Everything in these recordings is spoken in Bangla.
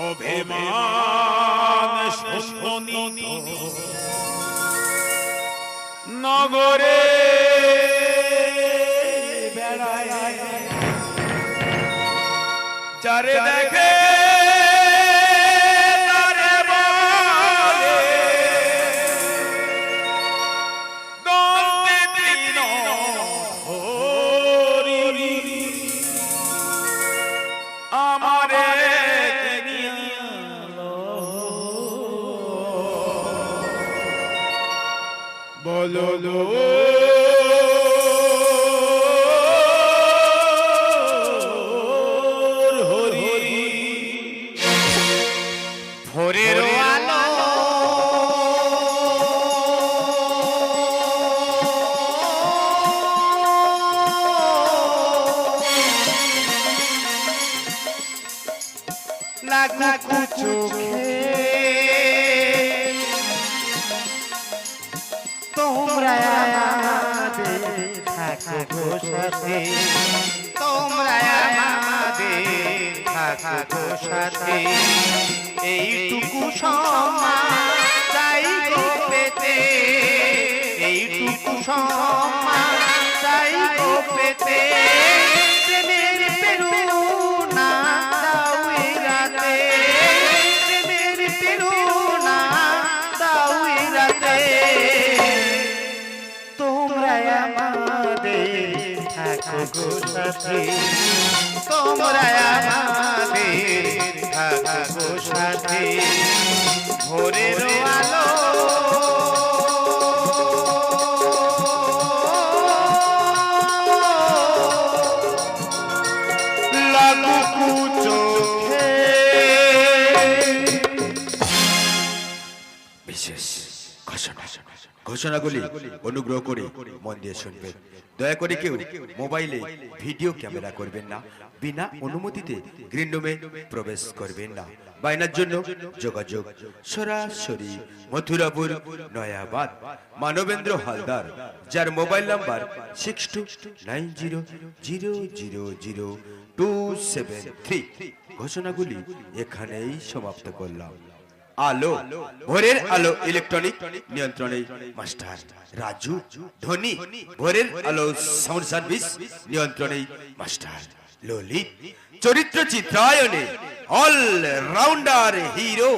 অভিমান নগরে বেড়ায় চারে দেখে লাগু চোখে তোমরা আমাদের থাকো সাথে। তোমরা আমাদের থাকো সাথে। এইটুকু পেতে। এইটুকু সম্মান চাই পেতে। থাকো সাথে তোমরা আমাদের থাকো ভোরের আলো ঘোষণাগুলি অনুগ্রহ করে মন দিয়ে শুনবেন। দয়া করে কেউ মোবাইলে ভিডিও ক্যামেরা করবেন না, বিনা অনুমতিতে গ্রিন রুমে প্রবেশ করবেন না। বাইনার জন্য যোগাযোগ সরাসরি মথুরাপুর, নয়াবাদ। মানবেন্দ্র হালদার, যার mobile number six two nine zero zero zero zero two seven three ঘোষণাগুলি এখানেই সমাপ্ত করলাম। আলো, ভোরের আলো ইলেকট্রনিক নিয়ন্ত্রণে। মাস্টার রাজু, ধনী, ভোরের আলো সাউন্ড সার্ভিস নিয়ন্ত্রণে। মাস্টার ললিত, চরিত্র চিত্রায়নে all rounder hero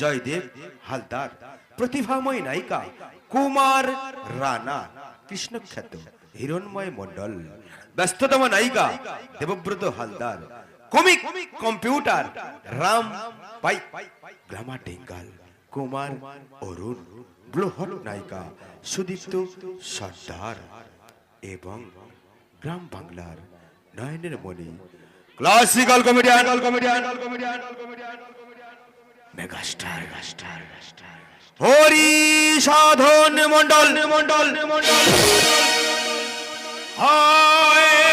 Joydeb Haldar, প্রতিভাময় নায়িকা, কুমার রানা, কৃষ্ণখ্যাত হিরণময় মণ্ডল, ব্যস্ততম নায়িকা, দেবব্রত হালদার কমিক কম্পিউটার রাম পাই গ্রামা টেঙ্গাল কুমার অরুণ ব্লোহট নায়িকা সুদীপ্ত সর্দার এবং গ্রাম বাংলার নয়নের মণি classical comedian comedian comedian comedian megastar megastar Hari Sadhan Mondal Mondal Mondal হয়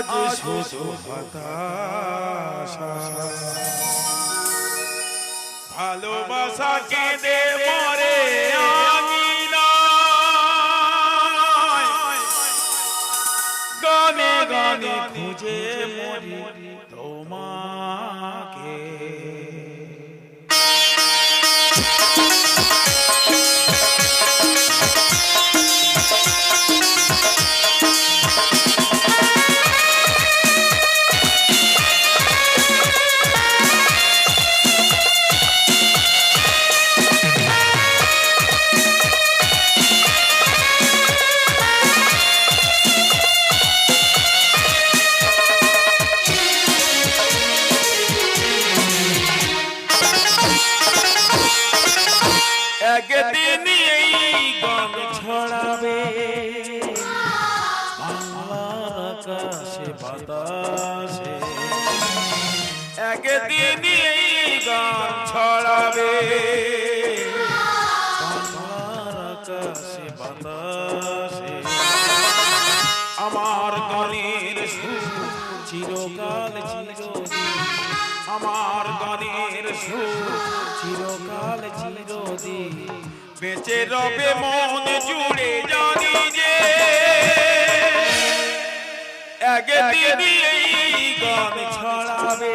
আজ শুধু ভালোবাসা কেঁদে মরে আঙিনায়। গানে গানে খুঁজে মরি তোমাকে একদিন এই ছড়াবে। আকাশে বাতাসে। একদিন এই ছড়াবে। আকাশে বাতাসে। আমার সুর চিরকাল চিরদিন। আমার গানের সুর। চিরকাল চিরদিন। বেঁচে রবে মন জুড়ে জানি যে একদিন এই গান ছড়াবে।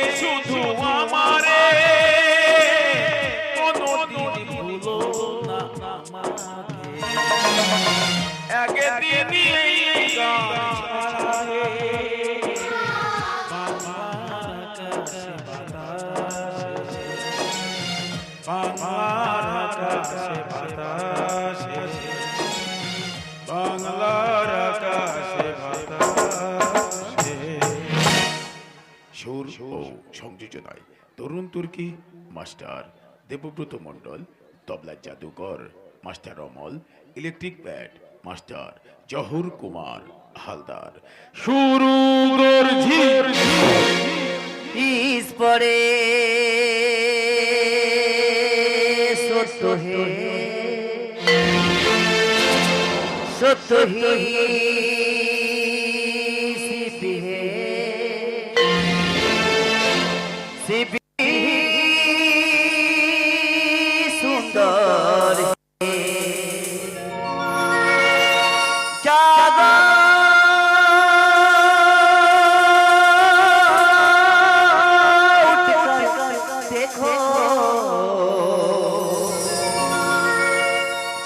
সংযোজনায় তরুণ তুর্কি মাস্টার দেবব্রত মণ্ডল তবলা জাদুকর master Amal electric pad master Jahur Kumar Haldar. শুরু পরে সত্য হে। সত্য হি।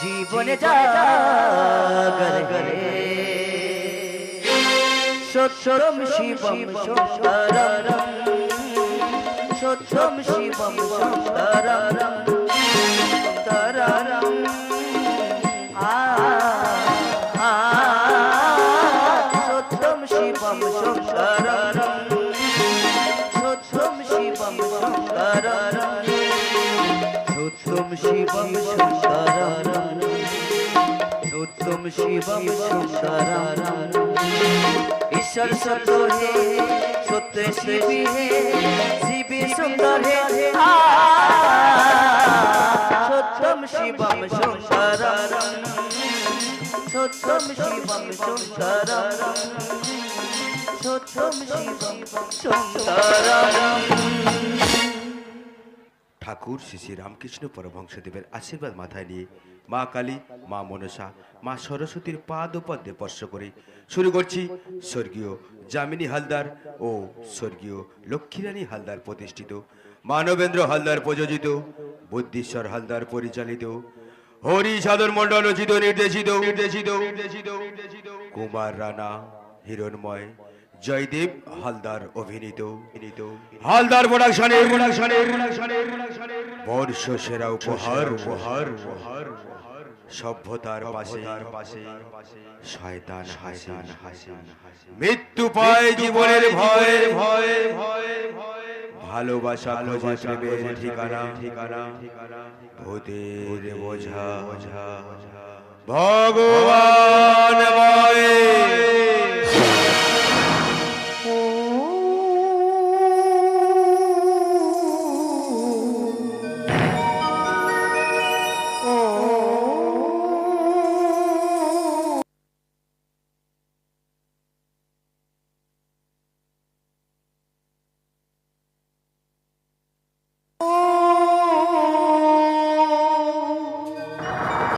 জীবনে জাগর। গরে সত্যম শিবম সুন্দরম। সত্যম শিবম সুন্দরম। সুন্দরম। সত্যম শিবম সুন্দরম সত্যম শিবম সুন্দরম ঈশ্বর সত্য হে সত্য শিবী হে শিবী সুন্দর হে। আ, সত্যম শিবম সুন্দরম সত্যম শিবম সুন্দরম সত্যম শিবম সুন্দরম ঠাকুর শ্রী শ্রী রামকৃষ্ণ পরমহংসদেবের আশীর্বাদ মাথায় নিয়ে মা কালী, মা মনসা, মা সরস্বতীর পাদ পদ্মে স্পর্শ করে শুরু করছি স্বর্গীয় যামিনী হালদার ও স্বর্গীয় লক্ষ্মীরানী হালদার প্রতিষ্ঠিত, মানবেন্দ্র হালদার প্রযোজিত, বুদ্ধিশ্বর হালদার পরিচালিত, হরি সাধন মন্ডল রচিত নির্দেশিত নির্দেশিত নির্দেশিত, কুমার রানা হিরণময় জয়দেব হালদার অভিনীত। হালদার প্রোডাকশনের। প্রোডাকশনের। বর্ষ সেরা উপহার। উপহার। উপহার। সভ্যতার পাশে। পাশে। শয়তান হাসিন। হাসিন। মৃত্যু পায় জীবনের ভয়। ভয়। ভয়। ভালোবাসা খোঁজে প্রেমের ঠিকানা। ঠিকানা। ভূতের বোঝা। ভগবান